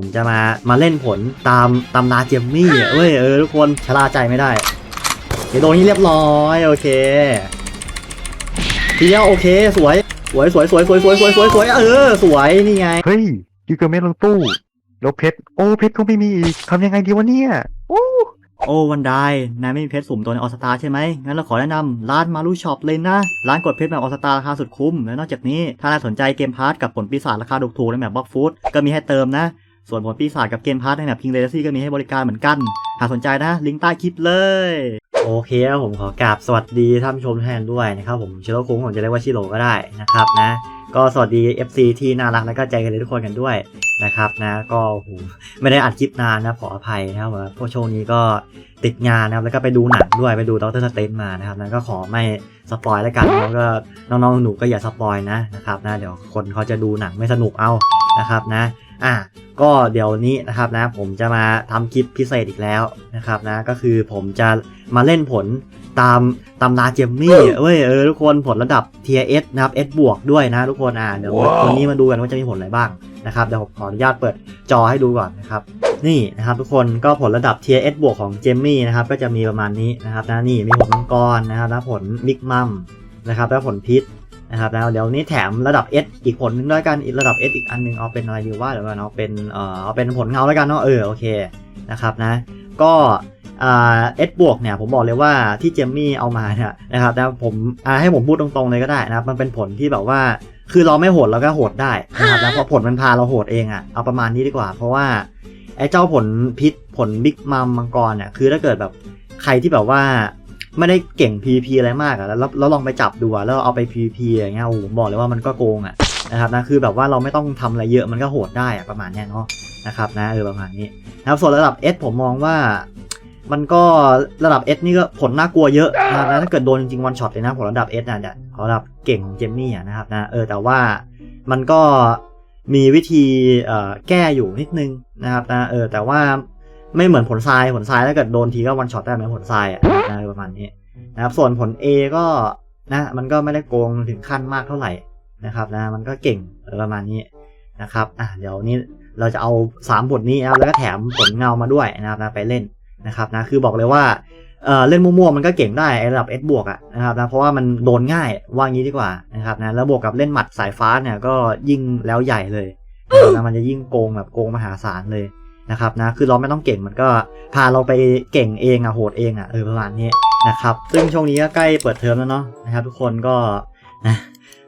ผมจะมามาเล่นผลตามตำนาเจมมี่อะเว้ยเออทุกคนชะล่าใจไม่ได้เดี๋ยวโดนนี้เรียบร้อยโอเค ทีเดียวโอเคสวยสวยสวยสวยสวยสวยสวยสวยสวยเออสวยนี่ไงเฮ้ยยูเกอร์เมนลงตู้แล้วเพชรโอ้เพชรก็ไม่มีอีกทำยังไงดีวะเนี่ยโอ้โอ้วันไดนายไม่มีเพชรสุ่มตัวในออสตาใช่ไหมงั้นเราขอแนะนำร้านมารูช็อปเลยนะ ร้านกดเพชรแบบออสตาราคาสุดคุ้ม และนอกจากนี้ ถ้านายสนใจเกมพาร์ทกับผลปีศาจราคาถูกๆในแบบบล็อกฟูดก็มีให้เติมนะ ส่วนผลปีศาจกับเกมพาร์ทในแบบคิงเลซี่ก็มีให้บริการเหมือนกัน หากสนใจนะลิงก์ใต้คลิปเลย โอเคครับผมขอกราบสวัสดีท่านผู้ชมทุกท่านด้วยนะครับผมชิโร่คุ้งผมจะเรียกว่าชิโร่ก็ได้นะครับนะก็สวัสดี FC ที่น่ารักและก็ใจกันเลยทุกคนกันด้วยนะครับนะก็หไม่ได้อัดคลิปนานนะขออภัยนะครับเพราะช่วงนี้ก็ติดงานนะครับแล้วก็ไปดูหนังด้วยไปดูดรสเตนมานะครับนะก็ขอไม่สปอยแล้วกันแล้วก็น้องๆหนูก็อย่าสปอยนะนะครับนะเดี๋ยวคนเขาจะดูหนังไม่สนุกเอานะครับนะ อะก็เดี๋ยวนี้นะครับนะผมจะมาทำคลิปพิเศษอีกแล้วนะครับนะก็คือผมจะมาเล่นผลตามตำราเจมมี่เว้ยเออทุกคนผลระดับ Tier S นะครับ S บวกด้วยนะทุกคนอ่าเดี๋ยววันนี้มาดูกันว่าจะมีผลอะไรบ้างนะครับเดี๋ยวผมขออนุญาตเปิดจอให้ดูก่อนนะครับนี่นะครับทุกคนก็ผลระดับ Tier S บวกของเจมมี่นะครับก็จะมีประมาณนี้นะครับนะนี่มีผลมังกรนะครับแล้วผลมิกมัมนะครับแล้วผลพิษ นะครับแล้วเดี๋ยวนี้แถมระดับ S อีกผลหนึงด้วยกันอีกระดับ S อีกอันหนึงเอาเป็นอะไรดีว่าเดี๋ยวกันเอาเป็นเอ่อเอาเป็นผลเงาแล้วกันเนาะเออโอเคนะครับนะก็เอ่า S บวกเนี่ยผมบอกเลยว่าที่เจมมี่เอามาเนี่ยนะครับนะผมให้ผมพูดตรงๆเลยก็ได้นะครับมันเป็นผลที่แบบว่าคือเราไม่โหดเราก็โหดได้นะครับแล้วพอผลมันพาเราโหดเองอะ่ะเอาประมาณนี้ดีกว่า เพราะว่าไอ้เจ้าผลพิษผลบิ๊กมัมมังกรเนี่ยคือถ้าเกิดแบบใครที่แบบว่า ไม่ได้เก่ง PVP อะไรมากอะแล้วแล้วลองไปจับดูอะแล้วเอาไป PVP อย่างเงี้ยโอ้ผมบอกเลยว่ามันก็โกงอะนะครับนะคือแบบว่าเราไม่ต้องทำอะไรเยอะมันก็โหดได้อะประมาณเนี้ยเนาะนะครับนะเออประมาณนี้นะครับส่วนระดับ S ผมมองว่ามันก็ระดับ S นี่ก็ผลน่ากลัวเยอะนะครับนะถ้าเกิดโดนจริงๆวันช็อตเลยนะผลระดับ S นะเนี่ยระดับเก่งของเจมมี่อะนะครับนะเออแต่ว่ามันก็มีวิธีแก้อยู่นิดนึงนะครับนะเออแต่ว่า ไม่เหมือนผลทรายผลทรายถ้าเกิดโดนทีก็วันช็อตได้เหมือนผลทรายอะนะประมาณนี้นะครับ ส่วนผล A ก็นะมันก็ไม่ได้โกงถึงขั้นมากเท่าไหร่นะครับนะมันก็เก่งเออประมาณนี้นะครับอะเดี๋ยวนี้เราจะเอาสามบทนี้นะครับแล้วก็แถมผลเงามาด้วยนะครับนะไปเล่นนะครับนะคือบอกเลยว่าเออเล่นมั่วๆมันก็เก่งได้ไอ้ระดับ S บวกอะนะครับนะเพราะว่ามันโดนง่ายว่างี้ดีกว่านะครับนะแล้วบวกกับเล่นหมัดสายฟ้าเนี่ยก็ยิ่งแล้วใหญ่เลยนะครับนะมันจะยิ่งโกงแบบโกงมหาศาลเลย นะครับนะคือเราไม่ต้องเก่งมันก็พาเราไปเก่งเองอะโหดเองอะเออประมาณนี้นะครับซึ่งช่วงนี้ก็ใกล้เปิดเทอมแล้วเนาะนะครับ ทุกคนก็นะ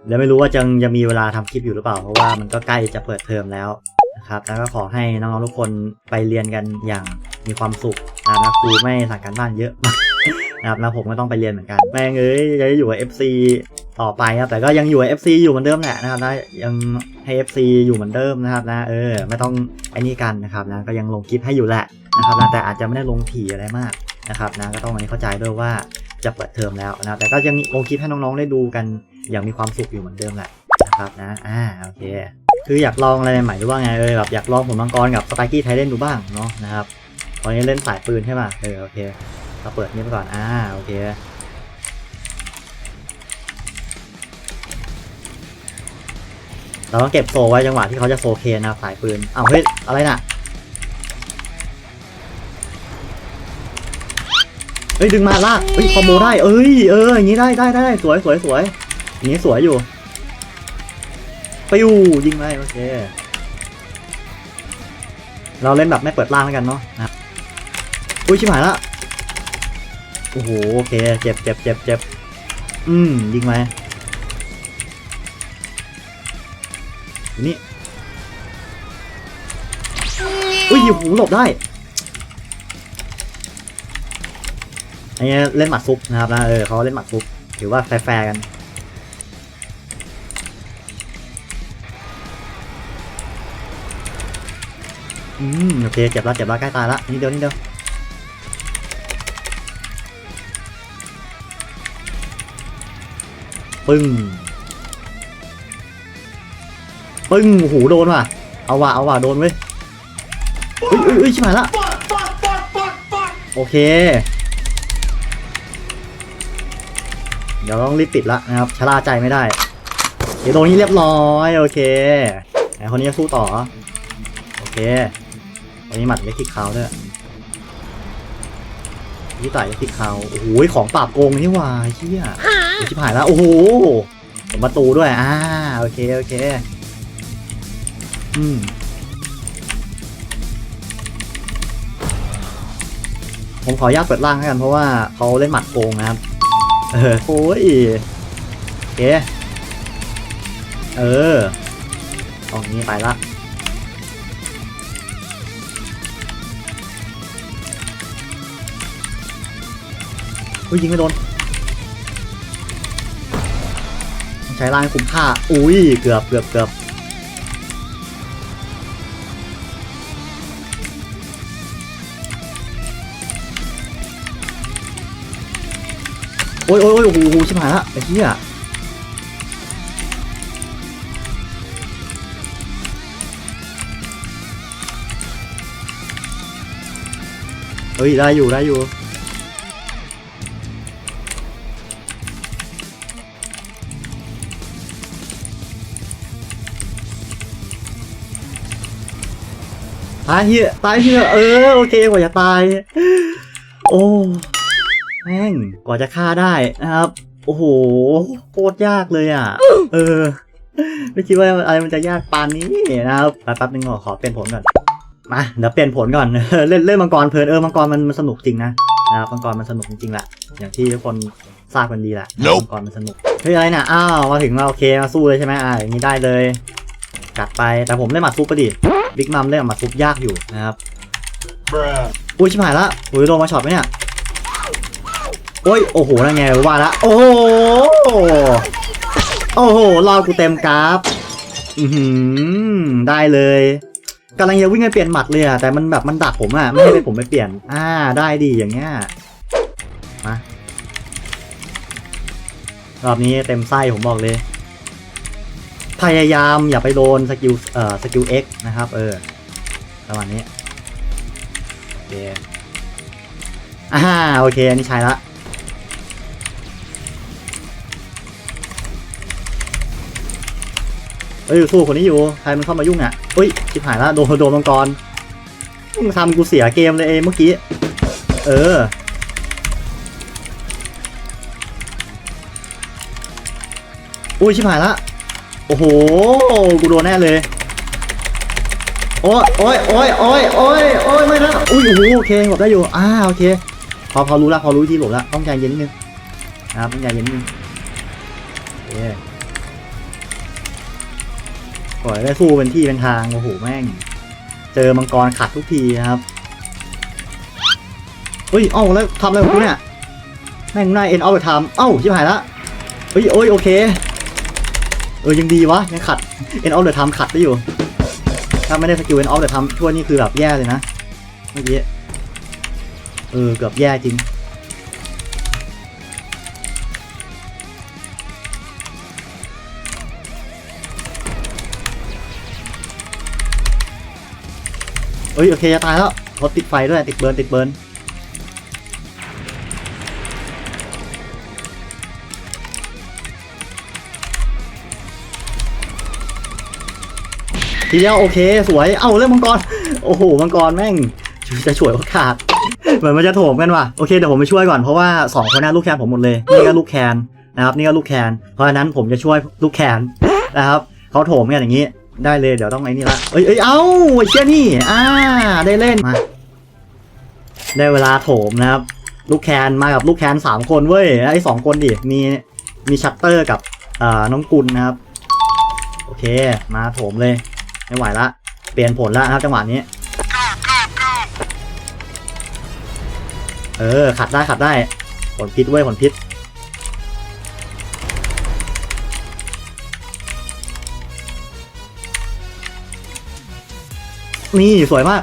เดี๋ยวไม่รู้ว่าจะยังมีเวลาทำคลิปอยู่หรือเปล่า เพราะว่ามันก็ใกล้จะเปิดเทอมแล้วนะครับแล้วก็ขอให้น้องๆทุกคนไปเรียนกันอย่างมีความสุขนะครับนะครูไม่สั่งการบ้านเยอะนะครับนะผมก็ต้องไปเรียนเหมือนกันแม่งเอ้ยจะอยู่กับ FC ต่อไปครับ แต่ก็ยังอยู่ FC อยู่เหมือนเดิมแหละนะครับนะยังให้ FC อยู่เหมือนเดิมนะครับนะเออไม่ต้องไอ้นี่กันนะครับนะก็ยังลงคลิปให้อยู่แหละนะครับนะแต่อาจจะไม่ได้ลงถี่อะไรมากนะครับนะก็ต้องอันนี้เข้าใจด้วยว่าจะเปิดเทอมแล้วนะแต่ก็ยังลงคลิปให้น้องๆได้ดูกันอย่างมีความสุขอยู่เหมือนเดิมแหละนะครับนะอ่าโอเคคืออยากลองอะไรใหม่ๆหรือว่าไงเออแบบอยากลองผลมังกรกับสไปกี้ไทเล่นดูบ้างเนาะนะครับตอนนี้เล่นสายปืนใช่ป่ะเออโอเคเราเปิดนี่ไปก่อนอ่าโอเค เราต้องเก็บโซไว้จังหวะที่เขาจะโซเคนนะสายปืนอ้าวเฮ้ยอะไรน่ะเฮ้ยดึงมาลากเฮ้ยคอมโบได้เอ้ยเอออย่างนี้ได้ได้ได้สวยสวยสวยอย่างนี้สวยอยู่ปิวยิงไปโอเคเราเล่นแบบไม่เปิดล่างแล้วกันเนาะนะอุ้ยชิบหายละโอ้โหโอเคเจ็บเจ็บเจ็บเจ็บอืมยิงไปอ นี่อุ้ยโอ้โหหลบได้อันนี้เล่นหมัดซุปนะครับนะเออเขาเล่นหมัดซุปถือว่าแฟร์ๆกันอืมโอเคเจ็บแล้วเจ็บแล้วใกล้ตายละนี่เดียวนี่เดียวปึ้ง ปึ้งโอ้โหโดนว่ะ เอาว่ะเอาว่ะโดนเว้ยเอ้ยเอ้ยเอ้ยชิบหายละ โอเค เดี๋ยวต้องรีบปิดละนะครับชะล่าใจไม่ได้ เดี๋ยวตรงนี้เรียบร้อย โอเคไอคนนี้จะสู้ต่อ โอเควันนี้หมัดเล็กที่เขาด้วยนี่ต่อยเล็กที่เขาโอ้โหของปราบโกงนี่หว่าเชี่ยชิบหายแล้ว โอ้โหผมประตูด้วย อ่า โอเค โอเค อืมผมขออนุญาตเปิดร่างให้กันเพราะว่าเขาเล่นหมัดโกงนะครับ เออโอ้ยโอเคเออตรงนี้ไปละอุ้ยยิงไม่โดนใช้ร่างคุ้มค่า อุ้ยเกือบเกือบเกือบ อ้ยโอ้ยโอ้ยโอ้โหชิบหายละไอ้เหี้ยเฮ้ยได้อยู่ได้อยู่ตายเฮี้ยตายเฮียเออโอเคกว่าจะตาย โอ้ แม่งกว่าจะฆ่าได้นะครับ โอ้โหโคตรยากเลยอะ เออ ไม่คิดว่าอะไรมันจะยากปานนี้นะครับแป๊บๆนึงขอขอเปลี่ยนผลก่อนมาเดี๋ยวเปลี่ยนผลก่อนเล่นเล่นมังกรเพลินเออมังกรมันมันสนุกจริงนะนะครับมังกรมันสนุกจริงๆแหละอย่างที่ทุกคนทราบกันดีแหละ Nope มังกรมันสนุกเฮ้ยอะไรนะอ้าวมาถึงมาโอเคมาสู้เลยใช่ไหมอ่าอย่างนี้ได้เลยกัดไปแต่ผมเล่นหมัดซุปไปดิบิ๊กมัมเล่นหมัดซุปยากอยู่นะครับ Bruh. อุ้ยชิบหายละอุ้ยโดนมาช็อตไหมเนี่ย โอ้ย โอ้โหนั่นไงว่าละ โอ้โห โอ้โห รอกูเต็มกราฟ อือหือได้เลยกำลังจะวิ่งไปเปลี่ยนหมัดเลยอะแต่มันแบบมันดักผมอะไม่ให้ผมไปเปลี่ยน อ่า ได้ดีอย่างเงี้ย มารอบนี้เต็มไส้ผมบอกเลย พยายามอย่าไปโดนสกิลเอ่อสกิล X นะครับ เออประมาณนี้โอเคอ่าโอเค อันนี้ใช้ละ เอ้ยสู้คนนี้อยู่ใครมันเข้ามายุ่งอะเอ้ยชิบหายละโดนโดนมังกรมึงทำกูเสียเกมเลยเมื่อกี้ เออ อุ้ยชิบหายละ โอ้โห กูโดนแน่เลย โอ้ยโอ้ยโอ้ยโอ้ยโอ้ยโอ้ยไม่นะอุ้ยโอ้โหโอเคหลบได้อยู่ อ่าโอเค พอพอรู้ละพอรู้วิธีหลบละต้องใจเย็นนิดนึงนะครับต้องใจเย็นนิดนึงโอเค ปล่อยได้สู้เป็นที่เป็นทางโอ้โหแม่ง เจอมังกรขัดทุกทีนะครับเฮ้ยเอ้าแล้วทำอะไรของกูเนี่ยแม่งน่าเอ็นเอาไปทำเอ้าชิบหายละเฮ้ยโอ้ยโอเคเออยังดีวะยังขัดเอ็นเอาเดอร์ทำขัดได้อยู่ ถ้าไม่ได้สกิลเอ็นออฟแต่ทำทั่วนี่คือแบบแย่เลยนะเมื่อกี้เออเกือบแย่จริง เอ้ยโอเคจะตายแล้วรถติดไฟด้วยติดเบิร์นติดเบิร์นทีเดียวโอเคสวย เอ้าเรื่องมังกร โอ้โหมังกรแม่งจะช่วยโอกาส เหมือนมันจะโถมกันว่ะ โอเคเดี๋ยวผมไปช่วยก่อนเพราะว่าสองคนน่าลูกแคนผมหมดเลย นี่ก็ลูกแคนนะครับ นี่ก็ลูกแคน เพราะฉะนั้นผมจะช่วยลูกแคนนะครับเขาโถมกันอย่างนี้ ได้เลยเดี๋ยวต้องไอ้นี่ละเอ้ยเอ้ยเอ้าไอ้เชี่ยนี่อ่าได้เล่นมาได้เวลาโถมนะครับ ลูกแคนมากับลูกแคนสามคนเว้ยไอ้สองคนดิมีมีชัตเตอร์กับอ่าน้องกุลนะครับ โอเค มาโถมเลย ไม่ไหวละ เปลี่ยนผลแล้วนะครับจังหวะนี้เออขัดได้ขัดได้ผลพิษเว้ยผลพิษ นี่สวยมาก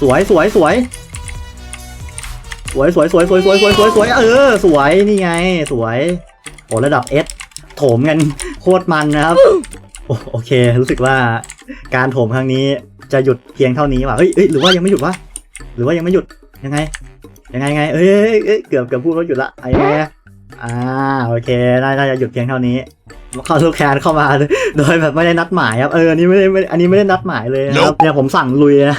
สวยสวยสวยสวยสวยสวยสวยสวยสวยสวยสวยเออ สวยนี่ไง สวยโอ้ระดับ S โถมกันโคตรมันนะครับโอเค รู้สึกว่าการโถมครั้งนี้จะหยุดเพียงเท่านี้ว่ะเฮ้ยหรือว่ายังไม่หยุดวะหรือว่ายังไม่หยุดยังไง ยังไงไงเอ้ยเกือบเกือบพูดว่าหยุดละไอ้ไงอะอ่าโอเคน่าจะหยุดเพียงเท่านี้ เข้าลูกแคนเข้ามา โดยแบบไม่ได้นัดหมายครับเอออันนี้ไม่ได้ไม่อันนี้ไม่ได้นัดหมายเลยนะครับเนี่ยผมสั่งลุยนะ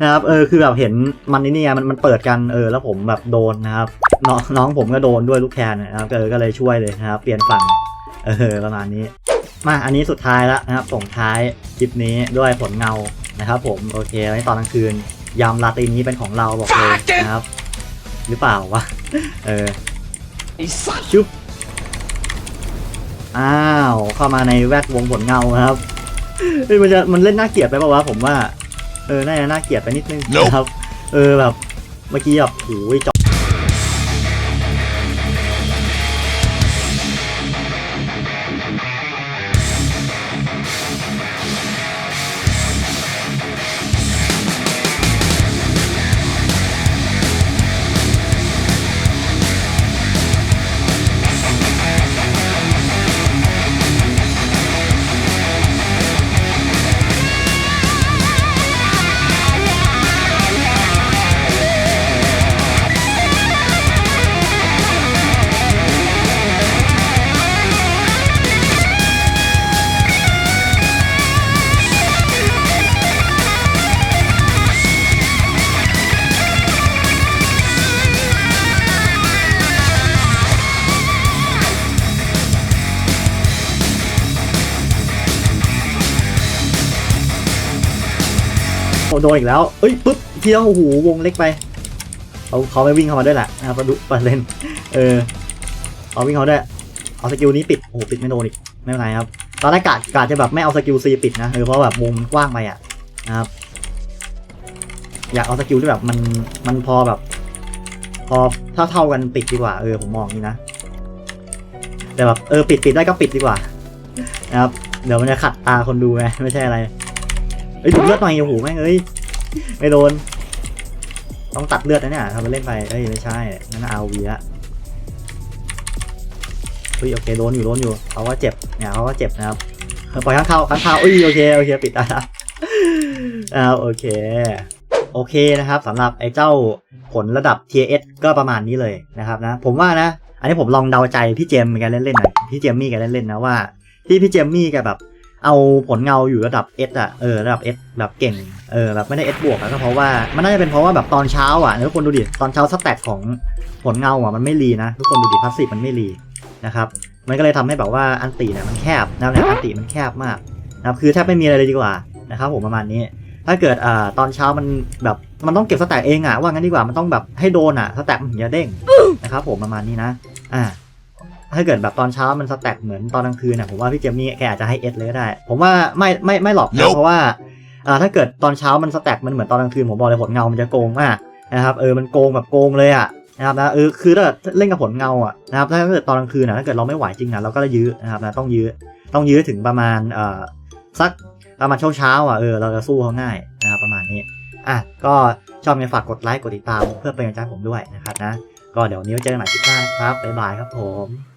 นะครับเออคือแบบเห็นมันนี่เนี่ยมันมันเปิดกันเออแล้วผมแบบโดนนะครับน้องน้องผมก็โดนด้วยลูกแคนนะครับเออก็เลยช่วยเลยนะครับเปลี่ยนฝั่งเออประมาณนี้ มาอันนี้สุดท้ายแล้วนะครับส่งท้ายคลิปนี้ด้วยผลเงานะครับ ผมโอเคไว้ตอนกลางคืนยามลาตรีนี้เป็นของเราบอกเลยนะครับ หรือเปล่าวะเออไอ้สัตว์ชุบ อ้าวเข้ามาในแวดวงผลเงาครับเฮ้ยมันจะมันเล่นน่าเกลียดไปป่าวะผมว่า เออน่าจะน่าเกลียดไปนิดนึงนะครับ เออแบบเมื่อกี้แบบโอ้ยจ โดนอีกแล้วเอ้ยปุ๊บเที่ยวโอ้โหวงเล็กไปเขาเขาไม่วิ่งเข้ามาด้วยแหละนะครับประดุประเด็นเออเอาวิ่งเขาด้วยเอาสกิลนี้ปิดโอ้โหปิดไม่โดนอีกไม่เป็นไรครับตอนแรกกะกะจะแบบไม่เอาสกิลซีปิดนะเออเพราะแบบวงมันกว้างไปอะนะครับอยากเอาสกิลที่แบบมันมันพอแบบ พอเท่าเท่ากันปิดดีกว่าเออผมมองนี่นะแต่แบบเออปิดปิดได้ก็ปิดดีกว่านะครับเดี๋ยวมันจะขัดตาคนดูไงไม่ใช่อะไร เอ้ยดูดเลือดหน่อยโอ้โหแม่งเอ้ยไม่โดน ต้องตัดเลือดนะเนี่ยทำไปเล่นไปเอ้ยไม่ใช่นั่นเอาวีละเฮ้ยโอเคโดนอยู่โดนอยู่เขาก็เจ็บเนี่ยเขาก็เจ็บนะครับปล่อยข้างเข้าข้างเข้าเอ้ยโอเคโอเคปิดได้ละอ่าโอเคโอเคนะครับสำหรับไอ้เจ้าผลระดับ TS ก็ประมาณนี้เลยนะครับนะผมว่านะ อันนี้ผมลองเดาใจพี่เจมส์แกเล่นๆหน่อยพี่เจมมี่แกเล่นๆนะว่าที่พี่เจมมี่แกแบบ เอาผลเงาอยู่ระดับ S อะเออระดับ S แบบเก่งเออแบบไม่ได้ S บวกอะก็เพราะว่ามันน่าจะเป็นเพราะว่าแบบตอนเช้าอะทุกคนดูดิตอนเช้าสแตทของผลเงาอะมันไม่รีนะทุกคนดูดิพาสซีฟมันไม่รีนะครับมันก็เลยทำให้แบบว่าอันติเนี่ยมันแคบนะเนี่ยอันติมันแคบมากนะครับคือแทบไม่มีอะไรเลยดีกว่านะครับผมประมาณนี้ ถ้าเกิดอ่าตอนเช้ามันแบบมันต้องเก็บสแต็กเองอะว่างั้นดีกว่ามันต้องแบบให้โดนอะสแต็กมันถึงจะเด้งนะครับผมประมาณนี้นะอ่า ถ้าเกิดแบบตอนเช้ามันสแต็กเหมือนตอนกลางคืนน่ะผมว่าพี่เจมมี่แกอาจจะให้เอสเลยก็ได้ ผมว่าไม่ไม่ไม่หรอกนะ Nope เพราะว่าอ่าถ้าเกิดตอนเช้ามันสแต็กมันเหมือนตอนกลางคืนผมบอกเลยผลเงามันจะโกงมากนะครับเออมันโกงแบบโกงเลยอะนะครับนะเออคือถ้าเล่นกับผลเงาอะนะครับถ้าเกิดตอนกลางคืนน่ะถ้าเกิดเราไม่ไหวจริงอะเราก็ยื้อนะครับนะต้องยื้อต้องยื้อถึงประมาณเอ่อสักประมาณเช้าเช้าๆอะเออเราจะสู้เขาง่ายนะครับประมาณนี้อะก็ชอบไงฝากกดไลค์กดติดตามเพื่อเป็นกำลังใจให้ผมด้วยนะครับนะก็เดี๋ยววันนี้ไว้เจอกันใหม่คลิปหน้านะครับบ๊ายบายครับผม